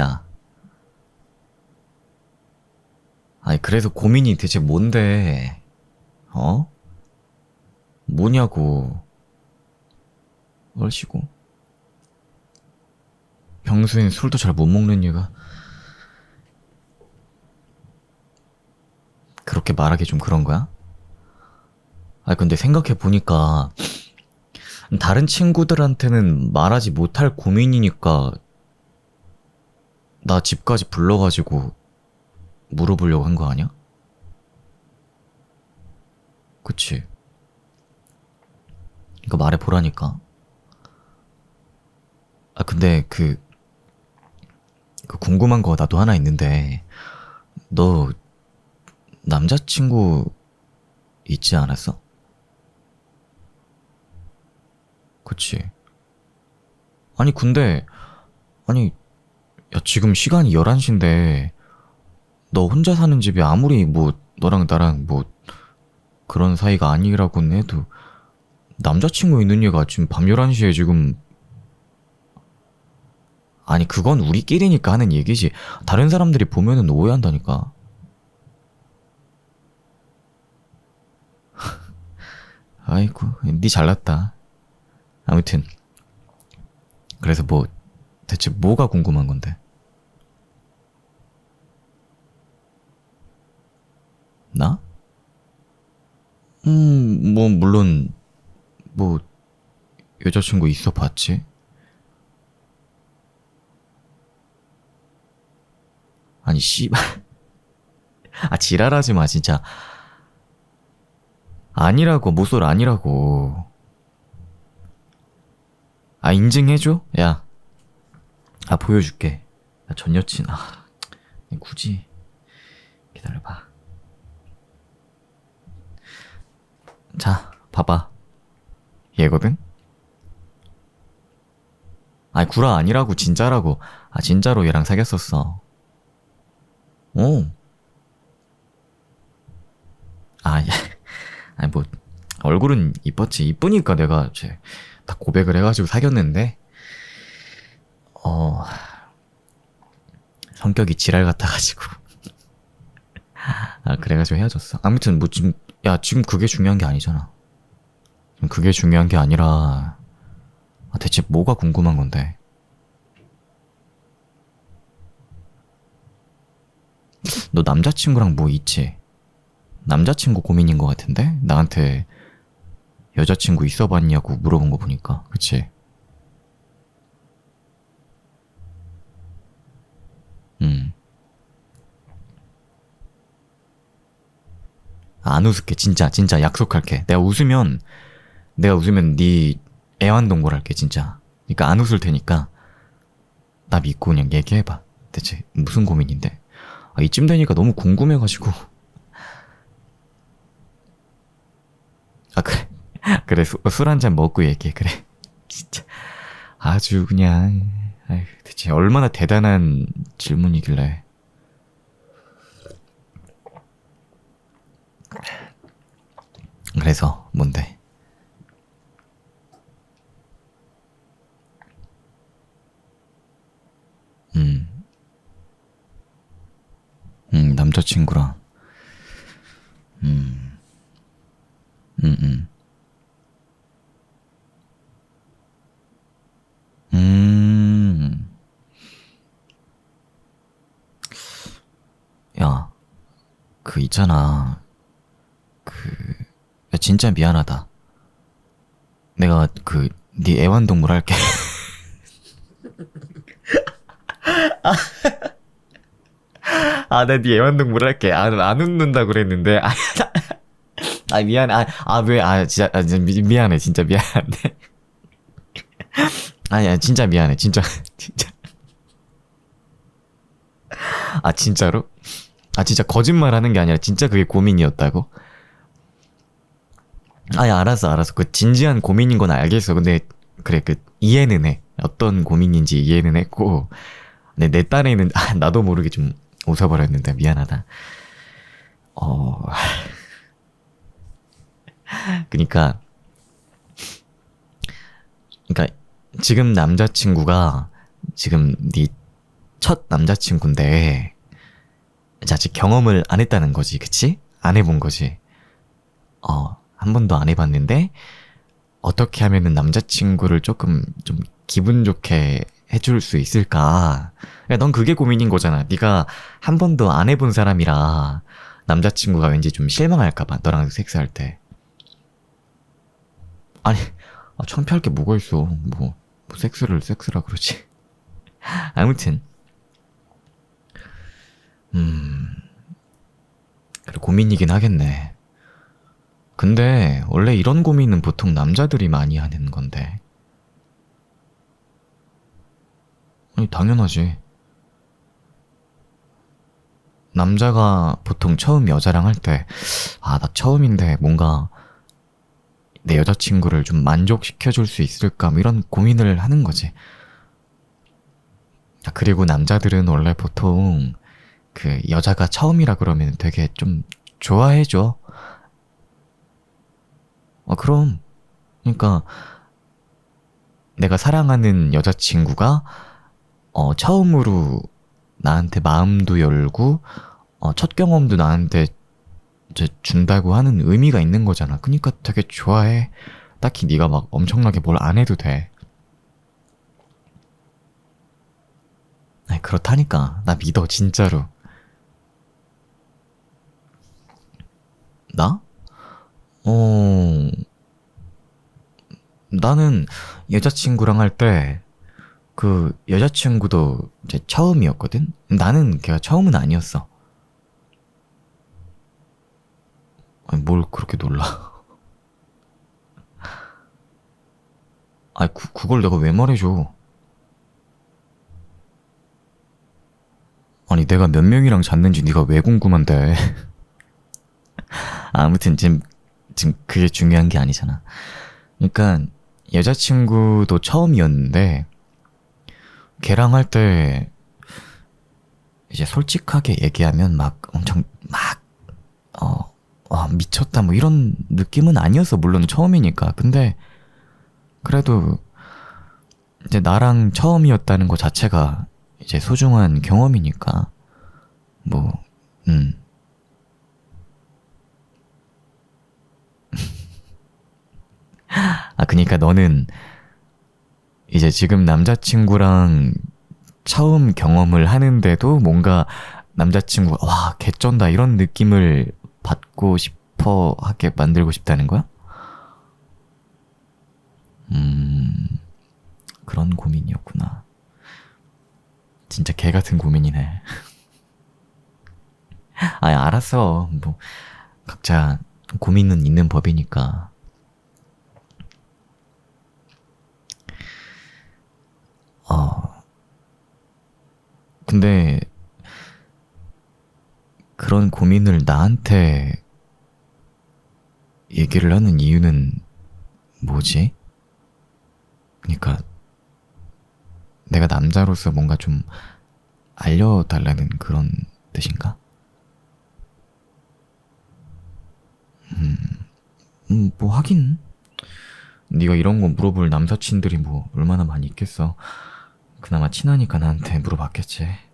야. 아니, 그래서 고민이 대체 뭔데? 어? 뭐냐고. 얼씨고. 평소엔 술도 잘 못 먹는 얘가. 그렇게 말하기 좀 그런 거야? 아, 근데 생각해 보니까, 다른 친구들한테는 말하지 못할 고민이니까, 나 집까지 불러가지고, 물어보려고 한 거 아니야? 그치? 이거 말해보라니까. 아, 근데 그, 그 궁금한 거 나도 하나 있는데, 너 남자친구 있지 않았어? 그치? 아니, 근데, 아니, 야, 지금 시간이 11시인데, 너 혼자 사는 집이 아무리 뭐, 너랑 나랑 뭐, 그런 사이가 아니라고는 해도, 남자친구 있는 얘가 지금 밤 11시에 지금, 아니, 그건 우리끼리니까 하는 얘기지. 다른 사람들이 보면은 오해한다니까. 아이고, 니 잘났다. 아무튼. 그래서 뭐, 대체 뭐가 궁금한 건데? 나? 음, 뭐, 물론, 뭐, 여자친구 있어 봤지? 아니, 씨발. 아, 지랄하지 마, 진짜. 아니라고, 모쏠 아니라고. 아, 인증해줘? 야. 아, 보여줄게. 야, 전 여친, 아, 굳이. 기다려봐. 자, 봐봐. 얘거든? 아니, 구라 아니라고, 진짜라고. 아, 진짜로 얘랑 사귀었었어. 오. 아, 예. 아니, 뭐, 얼굴은 이뻤지. 이쁘니까 내가 이제 다 고백을 해가지고 사귀었는데, 어, 성격이 지랄 같아가지고. 아, 그래가지고 헤어졌어. 아무튼, 뭐, 지금, 야, 지금 그게 중요한 게 아니잖아. 그게 중요한 게 아니라, 아, 대체 뭐가 궁금한 건데? 너 남자친구랑 뭐 있지? 남자친구 고민인 것 같은데? 나한테 여자친구 있어 봤냐고 물어본 거 보니까. 그치? 음. 안 웃을게. 진짜, 진짜 약속할게. 내가 웃으면, 내가 웃으면 네 애완동물 할게, 진짜. 그니까 안 웃을 테니까, 나 믿고 그냥 얘기해봐. 대체 무슨 고민인데? 아, 이쯤 되니까 너무 궁금해가지고. 아, 그래. 그래, 술 한 잔 먹고 얘기해, 그래. 진짜. 아주 그냥, 아이, 대체 얼마나 대단한 질문이길래. 그래서, 뭔데? 음. 음, 남자친구랑. 음. 음, 음. 음. 야, 그 있잖아. 그, 야, 진짜 미안하다. 내가 그, 네 애완동물 할게. 아, 나네 애완동물 할게. 아, 안 웃는다 그랬는데. 아, 아 미안해. 아, 아, 왜, 아, 진짜, 아, 진짜 미, 미안해. 진짜 미안해. 아니야, 진짜 미안해. 진짜, 진짜. 아, 진짜로? 아, 진짜 거짓말 하는 게 아니라 진짜 그게 고민이었다고? 아니, 알았어, 알았어. 그 진지한 고민인 건 알겠어. 근데, 그래, 그, 이해는 해. 어떤 고민인지 이해는 했고. 근데 내 딴에는, 아, 나도 모르게 좀 웃어버렸는데, 미안하다. 어, 그니까, 그니까, 지금 남자친구가, 지금 네 첫 남자친구인데 아직 경험을 안 했다는 거지, 그치? 안 해본 거지. 어, 한 번도 안 해봤는데 어떻게 하면은 남자친구를 조금 좀 기분 좋게 해줄 수 있을까? 야, 넌 그게 고민인 거잖아. 네가 한 번도 안 해본 사람이라 남자친구가 왠지 좀 실망할까봐 너랑 섹스할 때. 아니, 아, 창피할 게 뭐가 있어. 뭐, 뭐 섹스를 섹스라 그러지. 아무튼, 음, 그래 고민이긴 하겠네. 근데 원래 이런 고민은 보통 남자들이 많이 하는 건데. 아니, 당연하지. 남자가 보통 처음 여자랑 할 때, 아, 나 처음인데 뭔가 내 여자친구를 좀 만족시켜줄 수 있을까, 뭐 이런 고민을 하는 거지. 아, 그리고 남자들은 원래 보통 그 여자가 처음이라 그러면 되게 좀 좋아해줘. 어, 그럼. 그러니까 내가 사랑하는 여자친구가 어, 처음으로 나한테 마음도 열고 어, 첫 경험도 나한테 이제 준다고 하는 의미가 있는 거잖아. 그러니까 되게 좋아해. 딱히 네가 막 엄청나게 뭘 안 해도 돼. 아니, 그렇다니까. 나 믿어, 진짜로. 나? 어, 나는 여자친구랑 할 때, 그, 여자친구도 이제 처음이었거든? 나는 걔가 처음은 아니었어. 아니, 뭘 그렇게 놀라. 아니, 그, 그걸 내가 왜 말해줘. 아니, 내가 몇 명이랑 잤는지 네가 왜 궁금한데. 아무튼 지금 지금 그게 중요한 게 아니잖아. 그러니까 여자친구도 처음이었는데 걔랑 할 때 이제 솔직하게 얘기하면 막 엄청 막 어, 와, 미쳤다 뭐 이런 느낌은 아니었어. 물론 처음이니까. 근데 그래도 이제 나랑 처음이었다는 것 자체가 이제 소중한 경험이니까 뭐 음. 아, 그니까 너는 이제 지금 남자친구랑 처음 경험을 하는데도 뭔가 남자친구가 와, 개쩐다 이런 느낌을 받고 싶어 하게 만들고 싶다는 거야? 음, 그런 고민이었구나. 진짜 개 같은 고민이네. 아, 알았어. 뭐, 각자 고민은 있는 법이니까. 어, 근데 그런 고민을 나한테 얘기를 하는 이유는 뭐지? 그러니까 내가 남자로서 뭔가 좀 알려달라는 그런 뜻인가? 음, 음, 뭐 하긴 네가 이런 거 물어볼 남사친들이 뭐 얼마나 많이 있겠어. 그나마 친하니까 나한테 물어봤겠지.